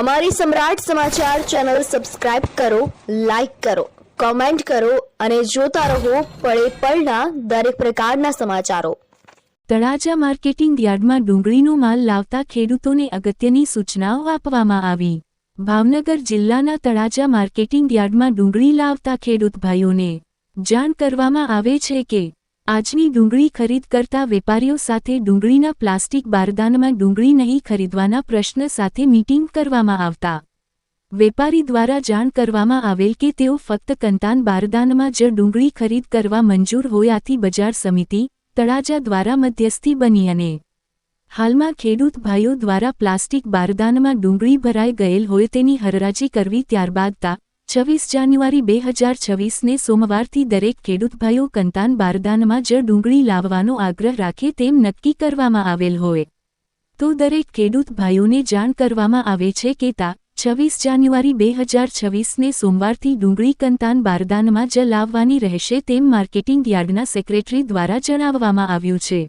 અમારી સમ્રાટ સમાચાર ચેનલ સબસ્ક્રાઇબ કરો, લાઇક કરો, કોમેન્ટ કરો અને જોતા રહો પળે પળના દરેક પ્રકારના સમાચારો. તળાજા માર્કેટિંગ યાર્ડમાં ડુંગળીનો માલ લાવતા ખેડૂતોને અગત્યની સૂચનાઓ આપવામાં આવી. ભાવનગર જિલ્લાના તળાજા માર્કેટિંગ યાર્ડમાં ડુંગળી લાવતા ખેડૂત ભાઈઓને જાણ કરવામાં આવે છે કે આજની ડુંગળી ખરીદ કરતા વેપારીઓ સાથે ડુંગળીના પ્લાસ્ટિક બારદાનમાં ડુંગળી નહીં ખરીદવાના પ્રશ્ન સાથે મીટિંગ કરવામાં આવતા. વેપારી દ્વારા જાણ કરવામાં આવેલ કે તેઓ ફક્ત કંતાન બારદાનમાં જ ડુંગળી ખરીદ કરવા મંજૂર હોયાથી બજાર સમિતિ, તળાજા દ્વારા મધ્યસ્થી બની અને હાલમાં ખેડૂત ભાઈઓ દ્વારા પ્લાસ્ટિક બારદાનમાં ડુંગળી ભરાઈ ગયેલ હોય તેની હરરાજી કરવી ત્યારબાદ તા છવ્વીસ જાન્યુઆરી બે હજાર છવ્વીસને સોમવારથી દરેક ખેડૂતભાઈઓ કંતાન બારદાનમાં જ ડુંગળી લાવવાનો આગ્રહ રાખે તેમ નક્કી કરવામાં આવેલ હોય. તો દરેક ખેડૂતભાઈઓને જાણ કરવામાં આવે છે કે તા, છવ્વીસ જાન્યુઆરી બે હજાર છવ્વીસને સોમવારથી ડુંગળી કંતાન બારદાનમાં જ લાવવાની રહેશે તેમ માર્કેટિંગ યાર્ડના સેક્રેટરી દ્વારા જણાવવામાં આવ્યું છે.